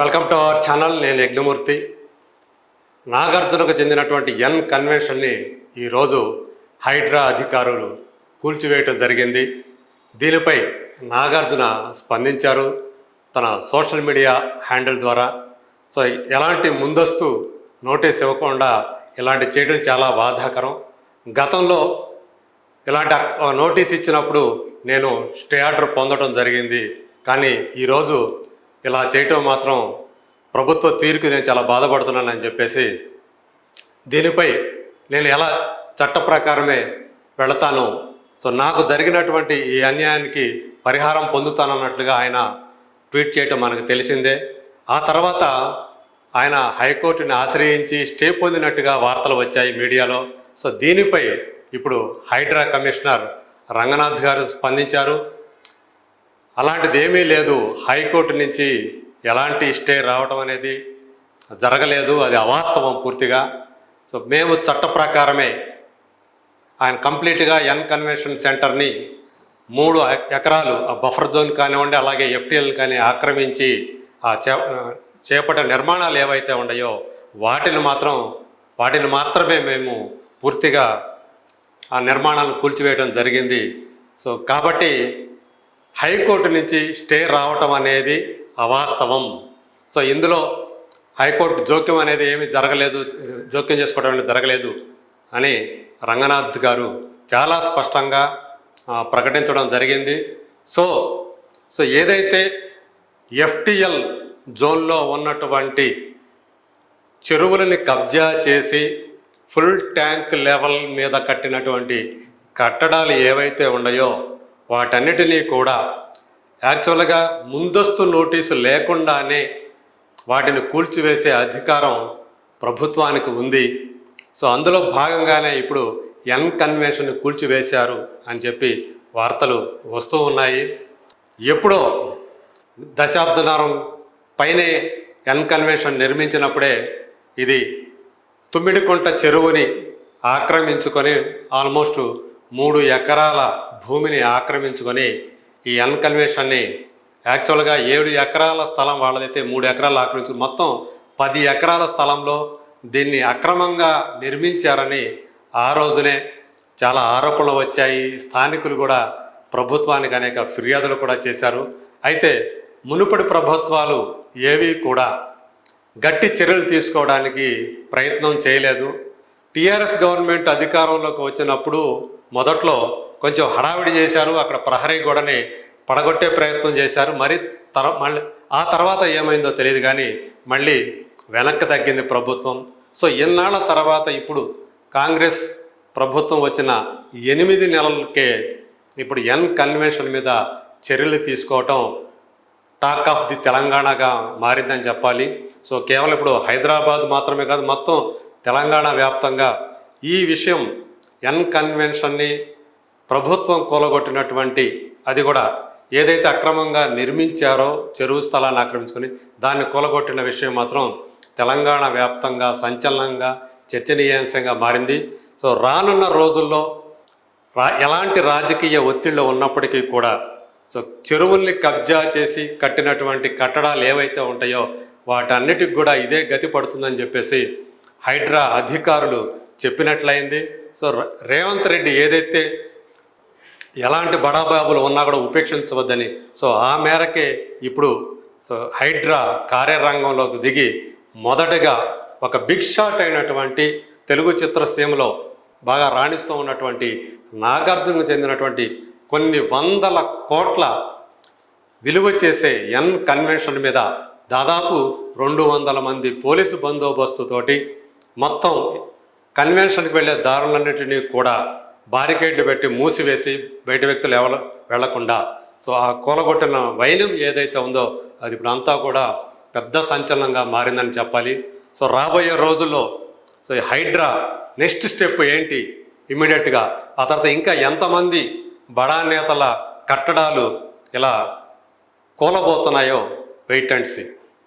Welcome to our channel నేను యజ్ఞమూర్తి. నాగార్జునకు చెందినటువంటి ఎన్ కన్వెన్షన్ని ఈరోజు హైడ్రా అధికారులు కూల్చివేయటం జరిగింది. దీనిపై నాగార్జున స్పందించారు తన సోషల్ మీడియా హ్యాండిల్ ద్వారా. సో ఎలాంటి ముందస్తు నోటీస్ ఇవ్వకుండా ఇలాంటి చేయడం చాలా బాధాకరం. గతంలో ఇలాంటి నోటీస్ ఇచ్చినప్పుడు నేను స్టే ఆర్డర్ పొందడం జరిగింది. కానీ ఈరోజు ఇలా చేయటం మాత్రం ప్రభుత్వ తీరుకు నేను చాలా బాధపడుతున్నానని చెప్పేసి దీనిపై నేను ఎలా చట్ట ప్రకారమే వెళతాను సో నాకు జరిగినటువంటి ఈ అన్యాయానికి పరిహారం పొందుతానన్నట్లుగా ఆయన ట్వీట్ చేయటం మనకు తెలిసిందే. ఆ తర్వాత ఆయన హైకోర్టుని ఆశ్రయించి స్టే పొందినట్టుగా వార్తలు వచ్చాయి మీడియాలో. సో దీనిపై ఇప్పుడు హైడ్రా కమిషనర్ రంగనాథ్ గారు స్పందించారు. అలాంటిది ఏమీ లేదు. హైకోర్టు నుంచి ఎలాంటి స్టే రావడం అనేది జరగలేదు. అది అవాస్తవం పూర్తిగా. సో మేము చట్ట ప్రకారమే ఆయన కంప్లీట్గా ఎన్ కన్వెన్షన్ సెంటర్ని మూడు ఎకరాలు ఆ బఫర్ జోన్ కానివ్వండి అలాగే ఎఫ్టీఎల్ కానీ ఆక్రమించి ఆ చే చేపట్టే నిర్మాణాలు ఏవైతే ఉన్నాయో వాటిని మాత్రం వాటిని మాత్రమే మేము పూర్తిగా ఆ నిర్మాణాలను కూల్చివేయడం జరిగింది. సో కాబట్టి హైకోర్టు నుంచి స్టే రావటం అనేది అవాస్తవం. సో ఇందులో హైకోర్టు జోక్యం అనేది ఏమీ జరగలేదు జోక్యం చేసుకోవడం అనేది జరగలేదు అని రంగనాథ్ గారు చాలా స్పష్టంగా ప్రకటించడం జరిగింది. సో సో ఏదైతే ఎఫ్టిఎల్ జోన్లో ఉన్నటువంటి చెరువులని కబ్జా చేసి ఫుల్ ట్యాంక్ లెవెల్ మీద కట్టినటువంటి కట్టడాలు ఏవైతే ఉన్నాయో వాటన్నిటినీ కూడా యాక్చువల్గా ముందస్తు నోటీసు లేకుండానే వాటిని కూల్చివేసే అధికారం ప్రభుత్వానికి ఉంది. సో అందులో భాగంగానే ఇప్పుడు ఎన్ కన్వెన్షన్ కూల్చివేశారు అని చెప్పి వార్తలు వస్తూ ఉన్నాయి. ఎప్పుడో దశాబ్దనారం పైనే ఎన్ కన్వెన్షన్ నిర్మించినప్పుడే ఇది తుమ్మిడికుంట చెరువుని ఆక్రమించుకొని ఆల్మోస్ట్ మూడు ఎకరాల భూమిని ఆక్రమించుకొని ఈ అన్కన్వెన్షన్ని యాక్చువల్గా ఏడు ఎకరాల స్థలం వాళ్ళదైతే మూడు ఎకరాలు ఆక్రమించుకుని మొత్తం పది ఎకరాల స్థలంలో దీన్ని అక్రమంగా నిర్మించారని ఆ రోజునే చాలా ఆరోపణలు వచ్చాయి. స్థానికులు కూడా ప్రభుత్వానికి అనేక ఫిర్యాదులు కూడా చేశారు. అయితే మునుపటి ప్రభుత్వాలు ఏవి కూడా గట్టి చర్యలు తీసుకోవడానికి ప్రయత్నం చేయలేదు. టీఆర్ఎస్ గవర్నమెంట్ అధికారంలోకి వచ్చినప్పుడు మొదట్లో కొంచెం హడావిడి చేశారు అక్కడ ప్రహరీ గోడని పడగొట్టే ప్రయత్నం చేశారు. మరి తర మళ్ళీ ఆ తర్వాత ఏమైందో తెలియదు కానీ మళ్ళీ వెనక్కి తగ్గింది ప్రభుత్వం. సో ఎన్నాళ్ళ తర్వాత ఇప్పుడు కాంగ్రెస్ ప్రభుత్వం వచ్చిన ఎనిమిది నెలలకే ఇప్పుడు ఎన్ కన్వెన్షన్ మీద చర్యలు తీసుకోవటం టాక్ ఆఫ్ ది తెలంగాణగా మారిందని చెప్పాలి. సో కేవలం ఇప్పుడు హైదరాబాద్ మాత్రమే కాదు మొత్తం తెలంగాణ వ్యాప్తంగా ఈ విషయం ఎన్ కన్వెన్షన్ని ప్రభుత్వం కూలగొట్టినటువంటి అది కూడా ఏదైతే అక్రమంగా నిర్మించారో చెరువు స్థలాన్ని ఆక్రమించుకొని దాన్ని కూలగొట్టిన విషయం మాత్రం తెలంగాణ వ్యాప్తంగా సంచలనంగా చర్చనీయాంశంగా మారింది. సో రానున్న రోజుల్లో రా ఎలాంటి రాజకీయ ఒత్తిళ్ళు ఉన్నప్పటికీ కూడా సో చెరువుల్ని కబ్జా చేసి కట్టినటువంటి కట్టడాలు ఏవైతే ఉంటాయో వాటన్నిటికి కూడా ఇదే గతి పడుతుందని చెప్పేసి హైడ్రా అధికారులు చెప్పినట్లయింది. సో రేవంత్ రెడ్డి ఏదైతే ఎలాంటి బడాబాబులు ఉన్నా కూడా ఉపేక్షించవద్దని. సో ఆ మేరకే ఇప్పుడు సో హైడ్రా కార్యరంగంలోకి దిగి మొదటగా ఒక బిగ్ షాట్ అయినటువంటి తెలుగు చిత్రసీమలో బాగా రాణిస్తూ ఉన్నటువంటి నాగార్జునకు చెందినటువంటి కొన్ని వందల కోట్ల విలువ చేసే ఎన్ కన్వెన్షన్ మీద దాదాపు రెండు వందల మంది పోలీసు బందోబస్తుతోటి మొత్తం కన్వెన్షన్కి వెళ్ళే దారులన్నింటినీ కూడా బారికేడ్లు పెట్టి మూసివేసి బయట వ్యక్తులు ఎవరు వెళ్ళకుండా. సో ఆ కూలగొట్టిన వైనం ఏదైతే ఉందో అది ఇప్పుడు అంతా కూడా పెద్ద సంచలనంగా మారిందని చెప్పాలి. సో రాబోయే రోజుల్లో సో ఈ హైడ్రా నెక్స్ట్ స్టెప్ ఏంటి ఇమీడియట్గా ఆ తర్వాత ఇంకా ఎంతమంది బడా నేతల కట్టడాలు ఇలా కూలబోతున్నాయో వెయిట్ అండ్ సీ.